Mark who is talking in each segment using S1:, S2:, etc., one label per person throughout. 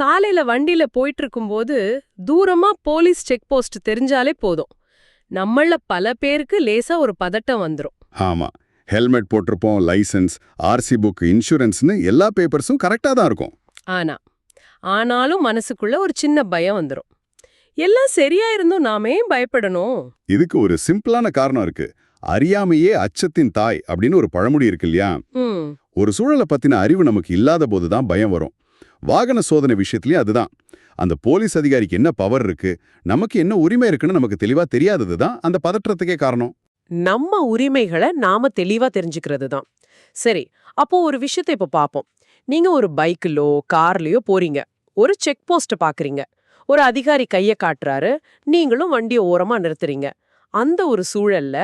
S1: சாலையில வண்டியில போயிட்டு இருக்கும்போது தூரமா போலீஸ் செக் போஸ்ட் தெரிஞ்சாலே போதும். நம்மள பல பேருக்கு லேசா ஒரு பதட்டம் வந்துரும்.
S2: ஆமா. ஹெல்மெட் போட்டிருப்போம் லைசென்ஸ் ஆர்சி புக் இன்சூரன்ஸ்னு எல்லா பேப்பர்ஸும் கரெக்டா தான் இருக்கும்.
S1: ஆனா ஆனாலும் மனசுக்குள்ள ஒரு சின்ன பயம் வந்துரும். எல்லாம் சரியா இருந்தும் நாமே பயப்படணும்?
S2: இதுக்கு ஒரு சிம்பிளான காரணம் இருக்கு. அறியாமையே அச்சத்தின் தாய் அப்படின்னு ஒரு பழமொழி இருக்கு இல்லையா? ஒரு சூழலை பத்தின அறிவு நமக்கு இல்லாத போது தான் பயம் வரும். வாகன சோதனை விஷயத்துலயும் அதுதான். அந்த போலீஸ் அதிகாரிக்கு என்ன பவர் இருக்கு நமக்கு என்ன உரிமை இருக்குன்னு நமக்கு தெளிவா தெரியாதது தான் அந்த பதற்றத்துக்கே காரணம்.
S3: நம்ம உரிமைகளை நாம தெளிவா தெரிஞ்சுக்கிறது தான் சரி அப்போ ஒரு விஷயத்தை இப்ப பாப்போம். நீங்க ஒரு பைக்கிலோ கார்லயோ போறீங்க. ஒரு செக் போஸ்ட் பாக்குறீங்க. ஒரு அதிகாரி கைய காட்டுறாரு நீங்களும் வண்டியை ஓரமா நிறுத்துறீங்க. அந்த ஒரு சூழல்ல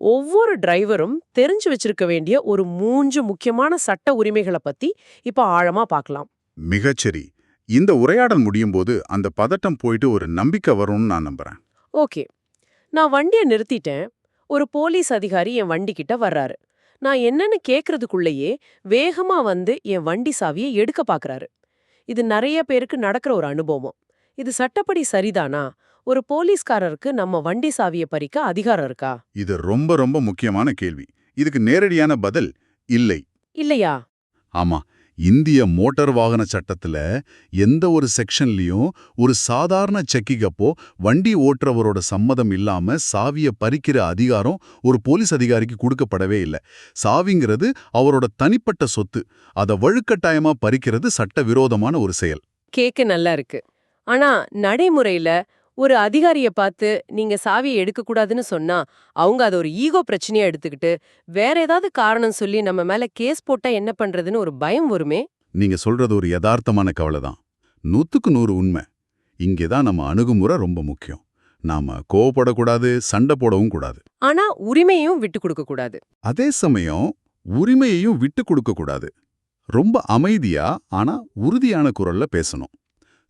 S3: ஒவ்வொரு டிரைவரும் தெரிஞ்சு வச்சிருக்க வேண்டிய ஒரு மூன்று முக்கியமான சட்ட உரிமைகளை பத்தி இப்ப ஆழமா பார்க்கலாம்
S4: மிகச்சரி. இந்த உரையாடல் முடியும் போது அந்த பதட்டம் போயிட்டு ஒரு நம்பிக்கை வரும்னு நான் நம்புறேன்.
S3: ஓகே. நான் வண்டியை நிறுத்திட்டேன். ஒரு போலீஸ் அதிகாரி என் வண்டி கிட்ட வர்றாரு. நான் என்னன்னு கேக்குறதுக்குள்ளேயே வேகமா வந்து என் வண்டி சாவியை எடுக்க பாக்குறாரு. இது நிறைய பேருக்கு நடக்கிற ஒரு அனுபவம். இது சட்டப்படி சரிதானா? ஒரு போலீஸ்காரருக்கு நம்ம வண்டி சாவியை பறிக்க அதிகாரம் இருக்கா?
S4: இது ரொம்ப ரொம்ப முக்கியமான கேள்வி. இதுக்கு நேரடியான பதில் இல்லை.
S3: இல்லையா?
S4: ஆமா. இந்திய மோட்டார் வாகன சட்டத்துல எந்த ஒரு செக்ஷன்லயும் ஒரு சாதாரண செக்கிங் அப்போ வண்டி ஓட்டுறவரோட சம்மதம் இல்லாம சாவிய பறிக்கிற அதிகாரம் ஒரு போலீஸ் அதிகாரிக்கு கொடுக்கப்படவே இல்லை. சாவிங்கிறது அவரோட தனிப்பட்ட சொத்து. அதை வழுக்கட்டாயமா பறிக்கிறது சட்ட விரோதமான ஒரு செயல்.
S1: கேக்க நல்லா இருக்கு. ஆனா நடைமுறையில ஒரு அதிகாரிய பார்த்து நீங்க சாவியை எடுக்க கூடாதுன்னு சொன்னா அவங்க அதை ஒரு ஈகோ பிரச்சனையா எடுத்துக்கிட்டு வேற ஏதாவது காரணம் சொல்லி நம்ம மேல கேஸ் போட்டா என்ன பண்றதுன்னு ஒரு பயம் வருமே?
S4: நீங்க சொல்றது ஒரு யதார்த்தமான கவலை தான் நூத்துக்கு நூறு உண்மை. இங்கேதான் நம்ம அணுகுமுறை ரொம்ப முக்கியம். நாம கோவப்படக்கூடாது சண்டை போடவும் கூடாது.
S1: ஆனா உரிமையும் விட்டு கொடுக்க கூடாது.
S4: அதே சமயம் உரிமையையும் விட்டு கொடுக்க கூடாது. ரொம்ப அமைதியா ஆனா உறுதியான குரல்ல பேசணும்.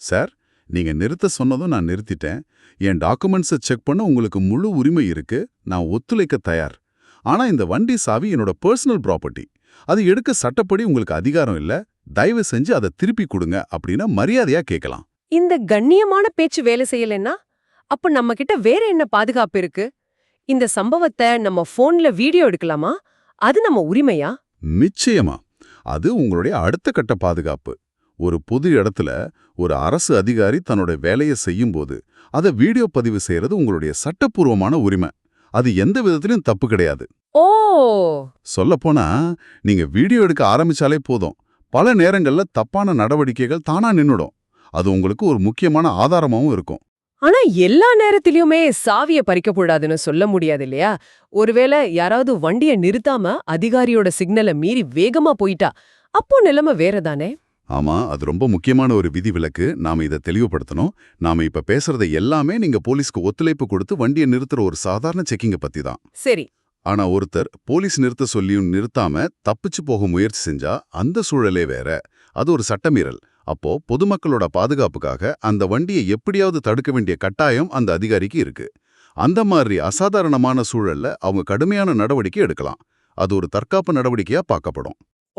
S4: சார் நீங்க நிறுத்த சொன்னதும் நான் நிறுத்திட்டேன். என் டாக்குமெண்ட்ஸை செக் பண்ண உங்களுக்கு முழு உரிமை இருக்கு. நான் ஒத்துழைக்க தயார். ஆனா இந்த வண்டி சாவி என்னோட பர்சனல் ப்ராப்பர்ட்டி. அது எடுக்க சட்டப்படி உங்களுக்கு அதிகாரம் இல்ல. தயவு செஞ்சு அதை திருப்பி கொடுங்க அப்படின்னு மரியாதையா கேட்கலாம்.
S1: இந்த கண்ணியமான பேச்சு வேலை செய்யலைன்னா அப்ப நம்ம கிட்ட வேற என்ன பாதுகாப்பு இருக்கு? இந்த சம்பவத்தை நம்ம போன்ல வீடியோ எடுக்கலாமா? அது நம்ம உரிமையா?
S4: நிச்சயமா. அது உங்களுடைய அடுத்த கட்ட பாதுகாப்பு. ஒரு பொது இடத்துல ஒரு அரசு அதிகாரி தன்னோட வேலையை செய்யும்போது அதை வீடியோ பதிவு செய்யறது உங்களுடைய சட்டப்பூர்வமான உரிமை. அது எந்த விதத்திலும் தப்பு கிடையாது.
S1: ஓ!
S4: சொல்லப்போனா நீங்க வீடியோ எடுக்க ஆரம்பிச்சாலே போதும். பல நேரங்கள்ல தப்பான நடவடிக்கைகள் தானா நின்னுடும். அது உங்களுக்கு ஒரு முக்கியமான ஆதாரமாவும் இருக்கும்.
S1: ஆனா எல்லா நேரத்திலயுமே சாவிய பறிக்க கூடாதுன்னு சொல்ல முடியாது இல்லையா? ஒருவேளை யாராவது வண்டிய நிறுத்தாம அதிகாரியோட சிக்னலை மீறி வேகமா போயிட்டா அப்போ நிலைமை வேறதானே
S4: ஆமா அது ரொம்ப முக்கியமான ஒரு விதிவிலக்கு. நாம இதை தெளிவுபடுத்தணும். நாம இப்ப பேசுறதை எல்லாமே நீங்க போலீஸ்க்கு ஒத்துழைப்பு கொடுத்து வண்டியை நிறுத்துற ஒரு சாதாரண செக்கிங்க பத்தி தான்.
S1: சரி.
S4: ஆனா ஒருத்தர் போலீஸ் நிறுத்த சொல்லியும் நிறுத்தாம தப்பிச்சு போக முயற்சி செஞ்சா அந்த சூழலே வேற. அது ஒரு சட்டமீறல். அப்போ பொதுமக்களோட பாதுகாப்புக்காக அந்த வண்டியை எப்படியாவது தடுக்க வேண்டிய கட்டாயம் அந்த அதிகாரிக்கு இருக்கு. அந்த மாதிரி அசாதாரணமான சூழல்ல அவங்க கடுமையான நடவடிக்கை எடுக்கலாம். அது ஒரு தற்காப்பு நடவடிக்கையா பார்க்கப்படும்.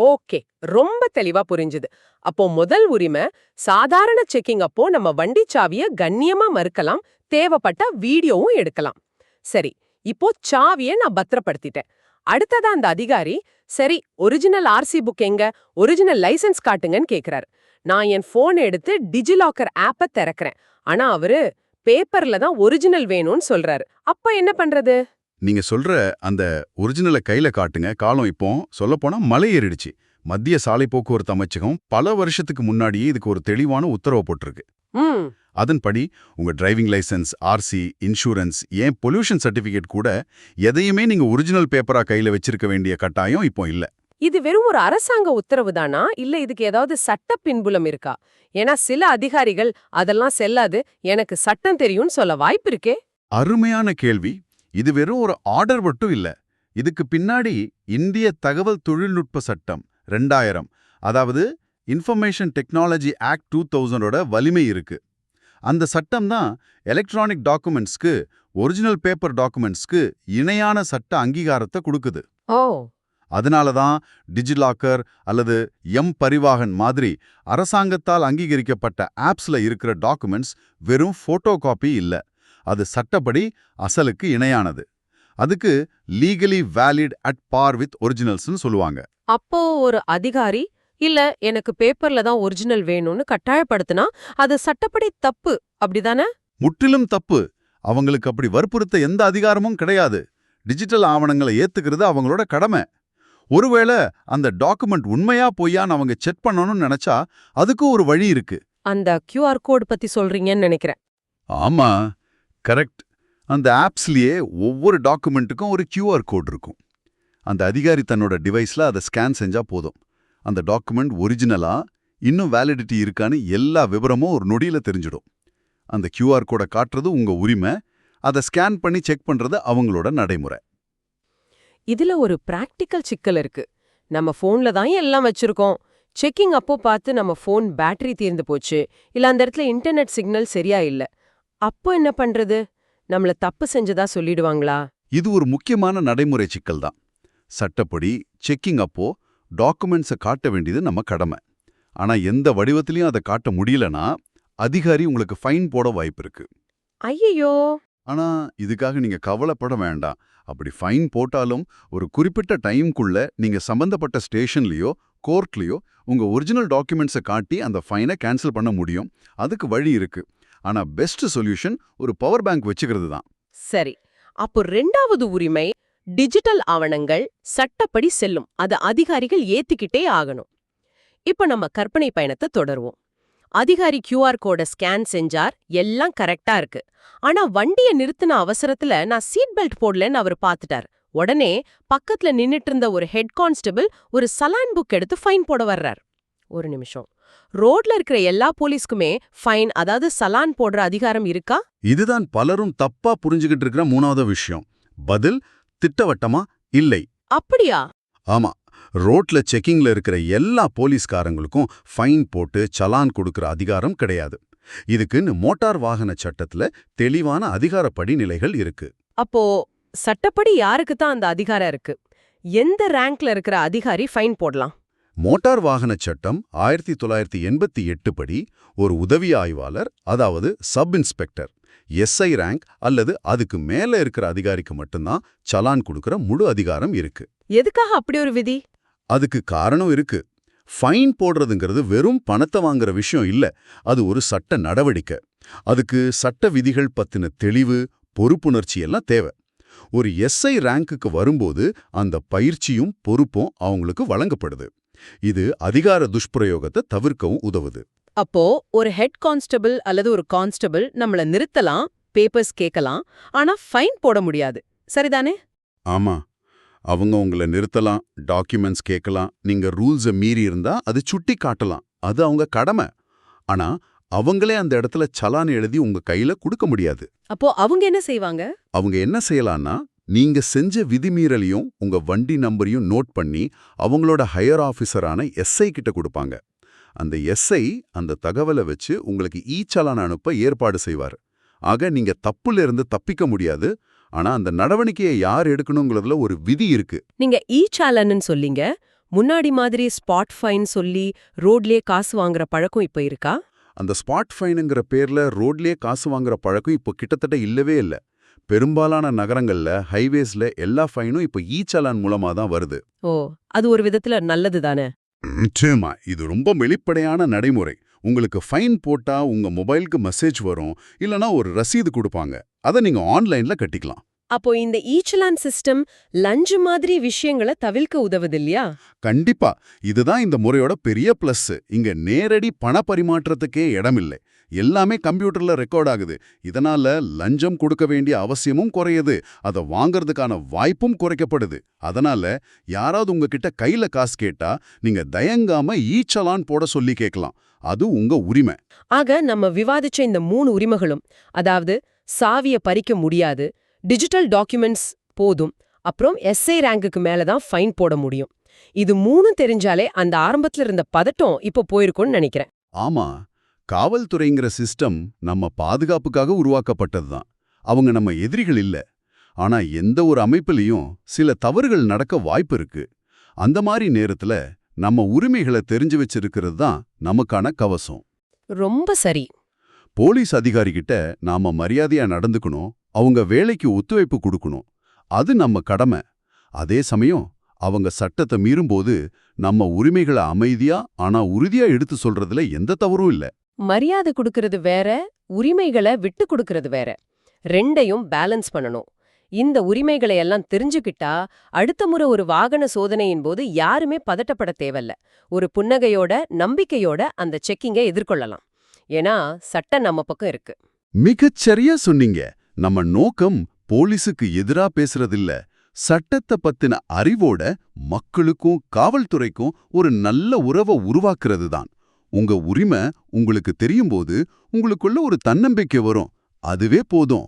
S3: ஓகே. ரொம்ப தெளிவா புரிஞ்சுது. அப்போ முதல் உரிமை சாதாரண செக்கிங் அப்போ நம்ம வண்டி சாவிய கண்ணியமா மறுக்கலாம் தேவைப்பட்ட வீடியோவும் எடுக்கலாம். சரி இப்போ சாவிய நான் பத்திரப்படுத்திட்டேன். அடுத்ததா அந்த அதிகாரி சரி ஒரிஜினல் ஆர்சி புக் எங்க? ஒரிஜினல் லைசென்ஸ் காட்டுங்கன்னு கேக்குறாரு. நான் என் போன் எடுத்து டிஜிலாக்கர் ஆப்ப திறக்கிறேன். ஆனா அவரு பேப்பர்ல தான் ஒரிஜினல் வேணும்னு சொல்றாரு. அப்ப என்ன பண்றது?
S4: நீங்க சொல்ற அந்த ஒரிஜினலை கையில காட்டுங்க. காலம் இப்போ சொல்லப்போனா மலை ஏறிடுச்சு. மத்திய சாலை போக்குவரத்து அமைச்சகம் பல வருஷத்துக்கு முன்னாடியே இதுக்கு ஒரு தெளிவான உத்தரவு போட்டிருக்கு. அதன்படி உங்க டிரைவிங் லைசென்ஸ் ஆர்சி இன்சூரன்ஸ் ஏன் பொல்யூஷன் சர்டிபிகேட் கூட எதையுமே நீங்க ஒரிஜினல் பேப்பரா கையில வச்சிருக்க வேண்டிய கட்டாயம் இப்போ இல்ல.
S3: இது வெறும் ஒரு அரசாங்க உத்தரவு தானா? இல்ல இதுக்கு ஏதாவது சட்ட பின்புலம் இருக்கா? ஏன்னா சில அதிகாரிகள் அதெல்லாம் செல்லாது. எனக்கு சட்டம் தெரியும்னு சொல்ல வாய்ப்பு இருக்கே.
S4: அருமையான கேள்வி. இது வெறும் ஒரு ஆர்டர் மட்டும் இல்ல. இதுக்கு பின்னாடி இந்திய தகவல் தொழில்நுட்ப சட்டம் ரெண்டாயிரம். அதாவது இன்ஃபர்மேஷன் டெக்னாலஜி ஆக்ட் டூ தௌசண்டோட வலிமை இருக்கு. அந்த சட்டம் தான் எலக்ட்ரானிக் டாக்குமெண்ட்ஸ்க்கு ஒரிஜினல் பேப்பர் டாக்குமெண்ட்ஸ்க்கு இணையான சட்ட அங்கீகாரத்தை கொடுக்குது.
S3: ஓ.
S4: அதனால தான் டிஜிலாக்கர் அல்லது எம் பரிவாகன் மாதிரி அரசாங்கத்தால் அங்கீகரிக்கப்பட்ட ஆப்ஸ்ல இருக்கிற டாக்குமெண்ட்ஸ் வெறும் ஃபோட்டோ காப்பி இல்ல. அது சட்டப்படி அசலுக்கு இணையானது. அதுக்கு legally valid at par with ஒரிஜினல்ஸ்னு சொல்லுவாங்க.
S1: அப்போ ஒரு அதிகாரி இல்ல எனக்கு பேப்பர்ல தான் ஒரிஜினல் வேணும்னு கட்டாயப்படுத்தினா அது சட்டப்படி தப்பு அப்படிதானே?
S4: முற்றிலும் தப்பு. அவங்களுக்கு அப்படி வற்புறுத்த எந்த அதிகாரமும் கிடையாது. டிஜிட்டல் ஆவணங்களை ஏத்துக்கிறது அவங்களோட கடமை. ஒருவேளை அந்த டாக்குமெண்ட் உண்மையா பொய்யான்னு அவங்க செக் பண்ணணும்னு நினைச்சா அதுக்கும் ஒரு வழி இருக்கு.
S1: அந்த QR கோட் பத்தி சொல்றீங்கன்னு நினைக்கிறேன்.
S4: ஆமா. கரெக்ட் அந்த ஆப்ஸ்லயே ஒவ்வொரு டாக்குமெண்ட்டுக்கும் ஒரு கியூஆர் கோட் இருக்கும். அந்த அதிகாரி தன்னோட டிவைஸ்ல அதை ஸ்கேன் செஞ்சா போதும். அந்த டாக்குமெண்ட் ஒரிஜினலா இன்னும் வேலிடிட்டி இருக்கான்னு எல்லா விவரமும் ஒரு நொடியில தெரிஞ்சிடும். அந்த கியூஆர் கோடை காட்டுறது உங்க உரிமை. அதை ஸ்கேன் பண்ணி செக் பண்றது அவங்களோட நடைமுறை.
S1: இதுல ஒரு பிராக்டிக்கல் சிக்கல் இருக்கு. நம்ம ஃபோன்ல தான் எல்லாம் வச்சிருக்கோம். செக்கிங் அப்போ பார்த்து நம்ம ஃபோன் பேட்டரி தீர்ந்து போச்சு. இல்ல அந்த இடத்துல இன்டர்நெட் சிக்னல் சரியா இல்ல. அப்போ என்ன பண்றது? நம்மள தப்பு செஞ்சதா சொல்லிடுவாங்களா?
S4: இது ஒரு முக்கியமான நடைமுறை சிக்கல் தான் சட்டப்படி செக்கிங் அப்போ டாக்குமெண்ட்ஸை காட்ட வேண்டியது நம்ம கடமை. ஆனா எந்த வடிவத்திலையும் அதை காட்ட முடியலனா அதிகாரி உங்களுக்கு ஃபைன் போட வாய்ப்பு இருக்கு.
S1: ஐயையோ!
S4: ஆனா இதுக்காக நீங்க கவலைப்பட வேண்டாம். அப்படி ஃபைன் போட்டாலும் ஒரு குறிப்பிட்ட டைம்குள்ள நீங்க சம்பந்தப்பட்ட ஸ்டேஷன்லயோ கோர்ட்லயோ உங்க ஒரிஜினல் டாக்குமெண்ட்ஸை காட்டி அந்த ஃபைனை கேன்சல் பண்ண முடியும். அதுக்கு வழி இருக்கு. ஆனா பெஸ்ட் சொல்யூஷன் ஒரு பவர் பேங்க் வச்சுக்கிறது தான்
S1: சரி அப்போ ரெண்டாவது உரிமை டிஜிட்டல் ஆவணங்கள் சட்டப்படி செல்லும். அத அதிகாரிகள் ஏத்திக்கிட்டே ஆகணும். இப்ப நம்ம கற்பனை பயணத்தை தொடருவோம். அதிகாரி கியூஆர் கோட ஸ்கேன் செஞ்சார் எல்லாம் கரெக்டா இருக்கு. ஆனா வண்டிய நிறுத்தின அவசரத்துல நான் சீட் பெல்ட் போடலன்னு அவர் பார்த்துட்டார் உடனே பக்கத்துல நின்னுட்டு இருந்த ஒரு ஹெட் கான்ஸ்டபிள் ஒரு சலான் புக் எடுத்து ஃபைன் போட வர்றார். ஒரு நிமிஷம். ரோட்ல இருக்கிற எல்லா போலீஸ்க்குமே ஃபைன் அதாவது சலான் போடுற அதிகாரம் இருக்கா?
S4: இதுதான் பலரும் தப்பா புரிஞ்சுகிட்டு இருக்கிற மூணாவது விஷயம். பதில் திட்டவட்டமா? இல்லை.
S1: அப்படியா?
S4: ஆமா. ரோட்ல செக்கிங்ல இருக்கிற எல்லா போலீஸ்காரங்களுக்கும் ஃபைன் போட்டு சலான் கொடுக்கிற அதிகாரம் கிடையாது. இதுக்குன்னு மோட்டார் வாகன சட்டத்துல தெளிவான அதிகார படிநிலைகள் இருக்கு.
S1: அப்போ சட்டப்படி யாருக்கு தான் அந்த அதிகாரம் இருக்கு? எந்த ரேங்க்ல இருக்கிற அதிகாரி ஃபைன் போடலாம்?
S4: மோட்டார் வாகன சட்டம் ஆயிரத்தி தொள்ளாயிரத்தி எண்பத்தி எட்டு படி ஒரு உதவி ஆய்வாளர் அதாவது சப் இன்ஸ்பெக்டர். எஸ்ஐ ரேங்க் அல்லது அதுக்கு மேல இருக்கிற அதிகாரிக்கு மட்டும்தான் சலான் கொடுக்கிற முழு அதிகாரம் இருக்கு.
S1: எதுக்காக அப்படி ஒரு விதி?
S4: அதுக்கு காரணம் இருக்கு. ஃபைன் போடுறதுங்கிறது வெறும் பணத்தை வாங்குற விஷயம் இல்ல அது ஒரு சட்ட நடவடிக்கை. அதுக்கு சட்ட விதிகள் பத்தின தெளிவு பொறுப்புணர்ச்சி எல்லாம் தேவை. ஒரு எஸ்ஐ ரேங்க்குக்கு வரும்போது அந்த பயிற்சியும் பொறுப்பும் அவங்களுக்கு வழங்கப்படுது. இது அதிகார துஷ்பிரயோகத்தை தவிர்க்கவும் உதவுது.
S1: அப்போ ஒரு ஹெட் கான்ஸ்டபிள் அல்லது ஒரு கான்ஸ்டபிள் நம்மள நிறுத்தலாம் பேப்பர்ஸ் கேட்கலாம் ஆனா ஃபைன் போட முடியாது. சரிதானே?
S4: ஆமா. அவங்க உங்களை நிறுத்தலாம் டாக்குமெண்ட்ஸ் கேட்கலாம் நீங்க ரூல்ஸை மீறி இருந்தா அது சுட்டி காட்டலாம். அது அவங்க கடமை. ஆனா அவங்களே அந்த இடத்துல சலான் எழுதி உங்க கையில கொடுக்க முடியாது.
S1: அப்போ அவங்க என்ன செய்வாங்க?
S4: அவங்க என்ன செய்யலாம்னா நீங்க செஞ்ச விதிமீறலையும் உங்க வண்டி நம்பரையும் நோட் பண்ணி அவங்களோட ஹையர் ஆஃபீஸரான எஸ்ஐ கிட்ட கொடுப்பாங்க. அந்த எஸ்ஐ அந்த தகவலை வச்சு உங்களுக்கு ஈ சலான் அனுப்ப ஏற்பாடு செய்வார். ஆக நீங்க தப்புல இருந்து தப்பிக்க முடியாது. ஆனா அந்த நடவடிக்கையை யார் எடுக்கணுங்கிறதுல ஒரு விதி இருக்கு.
S1: நீங்க இ சாலன்னு சொல்லீங்க. முன்னாடி மாதிரி ஸ்பாட் ஃபைன் சொல்லி ரோட்லயே காசு வாங்குற பழக்கம் இப்ப இருக்கா?
S4: அந்த ஸ்பாட் ஃபைனுங்கிற பேர்ல ரோட்லயே காசு வாங்குற பழக்கம் இப்போ கிட்டத்தட்ட இல்லவே இல்ல. பெரும்பாலான நகரங்கள்ல ஹைவேஸ்ல எல்லா ஃபைனும் இப்போ ஈ சலான் மூலமா தான் வருது.
S1: ஓ அது ஒரு விதத்துல நல்லது தானே?
S4: நிச்சயமா. இது ரொம்ப வெளிப்படையான நடைமுறை. உங்களுக்கு ஃபைன் போட்டா உங்க மொபைலுக்கு மெசேஜ் வரும் இல்லனா ஒரு ரசீது கொடுப்பாங்க. அதை நீங்க ஆன்லைன்ல கட்டிக்கலாம்.
S1: அப்போ இந்த ஈச்சலான் சிஸ்டம் லஞ்சு மாதிரி விஷயங்களை தவிர்க்க உதவுது இல்லையா?
S4: கண்டிப்பா. இதுதான் இந்த முறையோட பெரிய பிளஸ் இங்க நேரடி பண பரிமாற்றத்துக்கே இடமில்லை. எல்லாமே கம்ப்யூட்டர்ல ரெக்கார்ட் ஆகுது. இதனால லஞ்சம் கொடுக்க வேண்டிய அவசியமும் குறையுது. அதை வாங்குறதுக்கான வாய்ப்பும் குறைக்கப்படுது. அதனால யாராவது உங்ககிட்ட கையில காசு கேட்டா நீங்க தயங்காம ஈச்சலான் போட சொல்லி கேட்கலாம். அது உங்க உரிமை.
S1: ஆக நம்ம விவாதிச்ச இந்த மூணு உரிமைகளும் அதாவது சாவிய பறிக்க முடியாது டிஜிட்டல் டாக்குமெண்ட்ஸ் போதும் அப்புறம் எஸ்ஐ ரேங்குக்கு மேல தான் ஃபைன் போட முடியும். இது மூணும் தெரிஞ்சாலே அந்த ஆரம்பத்துல இருந்த பதட்டம் இப்போ போயிருக்கும்னு நினைக்கிறேன்.
S4: ஆமா. காவல்துறைங்கிற சிஸ்டம் நம்ம பாதுகாப்புக்காக உருவாக்கப்பட்டதுதான். அவங்க நம்ம எதிரிகள் இல்ல. ஆனா எந்த ஒரு அமைப்பிலையும் சில தவறுகள் நடக்க வாய்ப்பு இருக்கு. அந்த மாதிரி நேரத்துல நம்ம உரிமைகளை தெரிஞ்சு வச்சிருக்கிறது தான் நமக்கான கவசம்.
S1: ரொம்ப சரி.
S4: போலீஸ் அதிகாரிகிட்ட நாம மரியாதையா நடந்துக்கணும். அவங்க வேலைக்கு ஒத்துழைப்பு கொடுக்கணும். அது நம்ம கடமை. அதே சமயம் அவங்க சட்டத்தை மீறும்போது நம்ம உரிமைகளை அமைதியா ஆனா உறுதியா எடுத்து சொல்றதுல எந்த தவறும் இல்ல.
S1: மரியாதை கொடுக்கறது வேற உரிமைகளை விட்டு கொடுக்கறது வேற. ரெண்டையும் பேலன்ஸ் பண்ணணும். இந்த உரிமைகளை எல்லாம் தெரிஞ்சுக்கிட்டா அடுத்த முறை ஒரு வாகன சோதனையின் போது யாருமே பதட்டப்பட தேவையில்ல. ஒரு புன்னகையோட நம்பிக்கையோட அந்த செக்கிங்கை எதிர்கொள்ளலாம். ஏன்னா சட்டம் நம்ம பக்கம் இருக்கு.
S4: மிகச்சரியா சொன்னீங்க. நம்ம நோக்கம் போலீஸுக்கு எதிரா பேசுறதில்ல. சட்டத்தை பத்தின அறிவோட மக்களுக்கும் காவல்துறைக்கும் ஒரு நல்ல உறவை உருவாக்குறது தான் உங்க உரிமை உங்களுக்கு தெரியும்போது உங்களுக்குள்ள ஒரு தன்னம்பிக்கை வரும். அதுவே போதும்.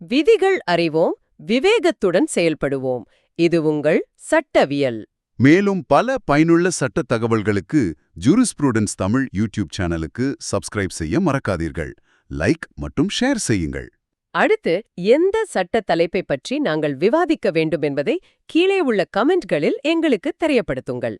S1: விதிகள் அறிவோம் விவேகத்துடன் செயல்படுவோம். இது உங்கள் சட்டவியல்.
S4: மேலும் பல பயனுள்ள சட்ட தகவல்களுக்கு ஜூரிஸ்ப்ரூடன்ஸ் தமிழ் யூடியூப் சேனலுக்கு சப்ஸ்கிரைப் செய்ய மறக்காதீர்கள். லைக் மற்றும் ஷேர் செய்யுங்கள்.
S1: அடுத்து எந்த சட்ட தலைப்பை பற்றி நாங்கள் விவாதிக்க வேண்டும் என்பதை கீழே உள்ள கமெண்ட்களில் எங்களுக்கு தெரியப்படுத்துங்கள்.